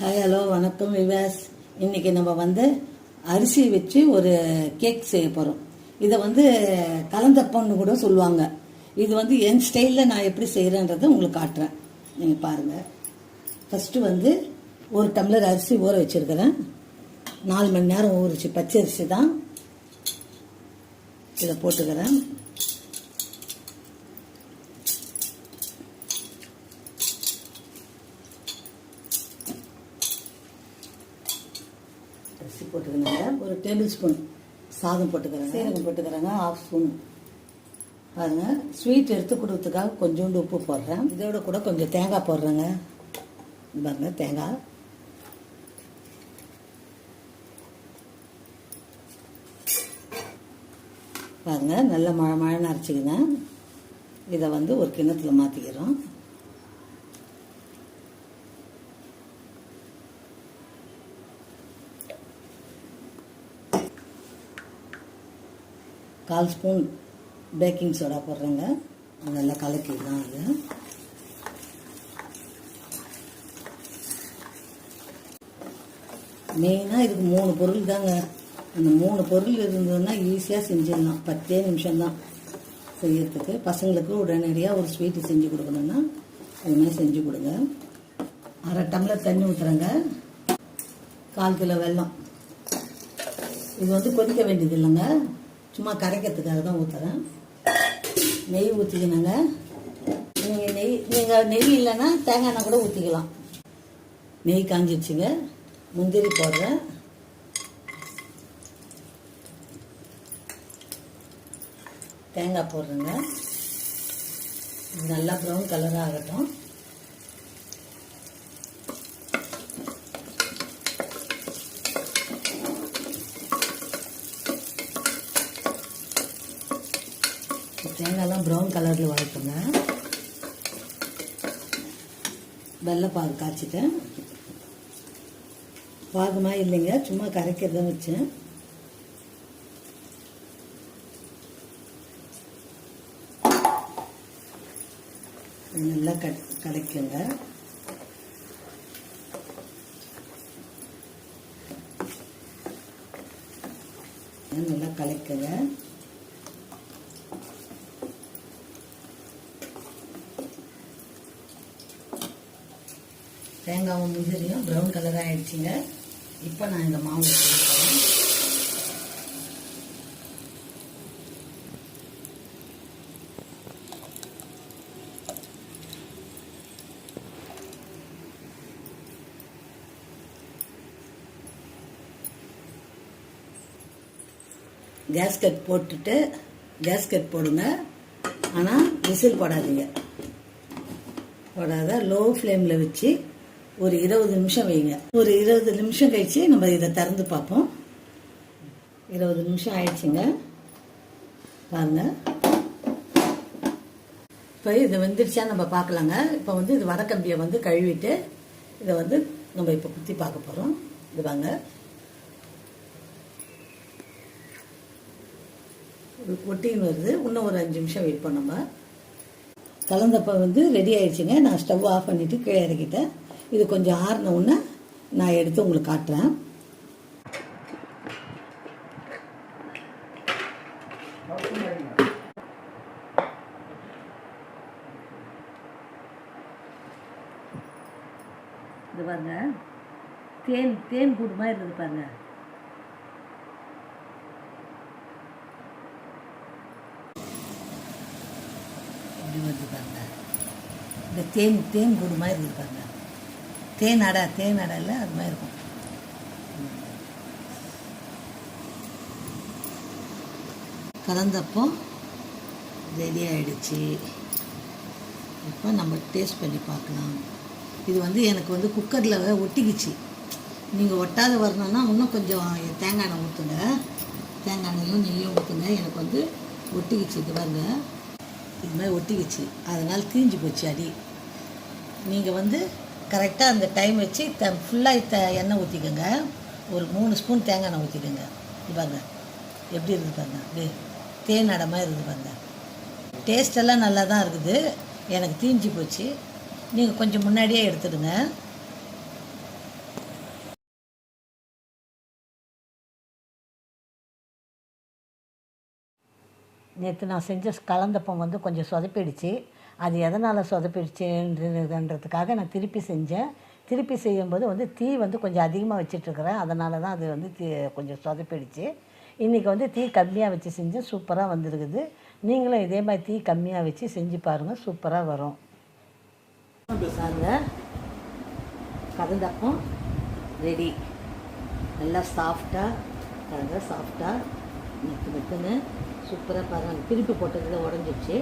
Hi hello வணக்கம் விவாஸ். இன்றைக்கி நம்ம வந்து அரிசி வச்சு ஒரு கேக் செய்ய போகிறோம் இதை வந்து கலந்தப்பம்னு கூட சொல்லுவாங்க. இது வந்து என் ஸ்டைலில் நான் எப்படி செய்கிறேன்றதை உங்களுக்கு காட்டுறேன். நீங்கள் பாருங்கள் ஃபஸ்ட்டு வந்து ஒரு டம்ளர் அரிசி ஊற வச்சுருக்கிறேன். நாலு மணி நேரம் ஊறிச்சு. பச்சை அரிசி தான் இதை போட்டுக்கிறேன். அரிசி போட்டுக்கிறேங்க ஒரு டேபிள் ஸ்பூன் சாதம் போட்டுக்கிறேங்க. சீரகம் போட்டுக்கிறேங்க. ஹாஃப் ஸ்பூன் பாருங்க. ஸ்வீட் எடுத்து கொடுத்ததுக்காக கொஞ்சோண்டு உப்பு போடுறேன். இதோட கூட கொஞ்சம் தேங்காய் போடுறேங்க. பாருங்க தேங்காய். பாருங்க நல்ல மழை மழைன்னு அரைச்சிக்கினேன். இதை வந்து ஒரு கிண்ணத்துல மாற்றிக்கிறோம் கால் ஸ்பூன் பேக்கிங் சோடா போடுறேங்க. நல்லா கலக்கிடலாம் அது. மெயினாக இதுக்கு மூணு பொருள் தாங்க. அந்த மூணு பொருள் இருந்ததுன்னா ஈஸியாக செஞ்சிடலாம். பத்தே நிமிஷம்தான் செய்யறதுக்கு. பசங்களுக்கு உடனடியாக ஒரு ஸ்வீட்டு செஞ்சு கொடுக்கணுன்னா அது மாதிரி செஞ்சு கொடுங்க. அரை டம்ளர் தண்ணி ஊற்றுறேங்க கால் கிலோ வெல்லம். இது வந்து கொதிக்க வேண்டியது இல்லைங்க. சும்மா கரைக்கிறதுக்காக தான் ஊற்றுறேன் நெய் ஊற்றிக்கணுங்க நீங்கள் நெய் நீங்கள் நெய் இல்லைன்னா தேங்காய் எண்ணெய் கூட ஊற்றிக்கலாம் நெய் காஞ்சிடுச்சுங்க முந்திரி போடுறேன். தேங்காய் போடுறேங்க. நல்லா ப்ரௌன் கலராக ஆகட்டும். தேங்காய்லாம் ப்ரௌன் கலரில் வளர்த்துங்க வெள்ளைப்பாகு காய்ச்சிட்டேன். பாகுமா இல்லைங்க சும்மா கரைக்கிறத வச்சேன். நல்லா க கலக்குங்க. நல்லா கலக்குங்க. தேங்காவும் முந்திரியும் ப்ரௌன் கலராக ஆயிடுச்சுங்க. இப்போ நான் இந்த மாவு போகிறேன் கேஸ்கட் போட்டுட்டு கேஸ்கட் போடுங்க. ஆனால் விசில் போடாதீங்க. போடாத லோ ஃப்ளேமில் வச்சு ஒரு இருபது நிமிஷம் வைங்க. ஒரு இருபது நிமிஷம் கழிச்சு நம்ம இதை திறந்து பார்ப்போம். இருபது நிமிஷம் ஆயிடுச்சுங்க. பாருங்க. இப்போ இது வெந்துருச்சா நம்ம பார்க்கலாங்க. இப்போ வந்து இது வடக்கம்பியை வந்து கழுவிட்டு இதை வந்து நம்ம இப்போ குத்தி பார்க்க போகிறோம் இது வாங்க. ஒட்டின்னு வருது. இன்னும் ஒரு அஞ்சு நிமிஷம் வெயிட் பண்ணோம்ப கலந்தப்போ வந்து ரெடி ஆயிடுச்சுங்க. நான் ஸ்டவ் ஆஃப் பண்ணிவிட்டு கீழே இறக்கிட்டேன். இது கொஞ்சம் ஆறின உடனே நான் எடுத்து உங்களுக்கு காட்டுறேன். இது பாருங்க. தேன் தேன் கூடு மாதிரி இருக்குது பாருங்க. இப்படி வந்து பாருங்க. இந்த தேன் தேன் கூடு மாதிரி இருக்குது பாருங்க. தேன் அடை தேன் அடை இல்லை அது மாதிரி இருக்கும். கலந்தப்போ ரெடி ஆகிடுச்சு இப்போ நம்ம டேஸ்ட் பண்ணி பார்க்கலாம். இது வந்து எனக்கு வந்து குக்கரில் ஒட்டிக்கிச்சு. நீங்கள் ஒட்டாத வரணும்னா இன்னும் கொஞ்சம் தேங்காய் எண்ணெய் ஊற்றுங்க தேங்காய் எண்ணெயும் நெய்யும் ஊற்றுங்க எனக்கு வந்து ஒட்டிக்கிச்சு இது பாருங்க. இது மாதிரி ஒட்டிக்கிச்சு. அதனால் தீஞ்சு போச்சு அடி. நீங்கள் வந்து கரெக்டாக அந்த டைம் வச்சு த ஃபுல்லாக த எண்ணெய் ஊற்றிக்கோங்க ஒரு மூணு ஸ்பூன் தேங்காய் எண்ணெய் ஊற்றிக்கோங்க இது பாருங்க. எப்படி இருக்குது பாருங்க. அப்படியே தேன் அடமாக இருக்குது பாருங்க. டேஸ்டெல்லாம் நல்லா தான் இருக்குது. எனக்கு தீஞ்சு போச்சு. நீங்கள் கொஞ்சம் முன்னாடியே எடுத்துடுங்க. நேற்று நான் செஞ்ச கலந்தப்பம் வந்து கொஞ்சம் சொதப்பிடுச்சு. அது எதனால் சொதப்பிடுச்சுன்றதுக்காக நான் திருப்பி செஞ்சேன். திருப்பி செய்யும்போது வந்து தீ வந்து கொஞ்சம் அதிகமாக வச்சிட்ருக்கிறேன். அதனால தான் அது வந்து தீ கொஞ்சம் சொதப்பிடுச்சு. இன்றைக்கி வந்து தீ கம்மியாக வச்சு செஞ்சேன். சூப்பராக வந்துருக்குது. நீங்களும் இதே மாதிரி தீ கம்மியாக வச்சு செஞ்சு பாருங்கள் சூப்பராக வரும். பாருங்கள் கதந்தப்பம் ரெடி. நல்லா சாஃப்டாக நல்லா சாஃப்டாக மெத்து மெத்துன்னு சூப்பராக பாருங்கள் திருப்பி போட்டதில் உடஞ்சிச்சு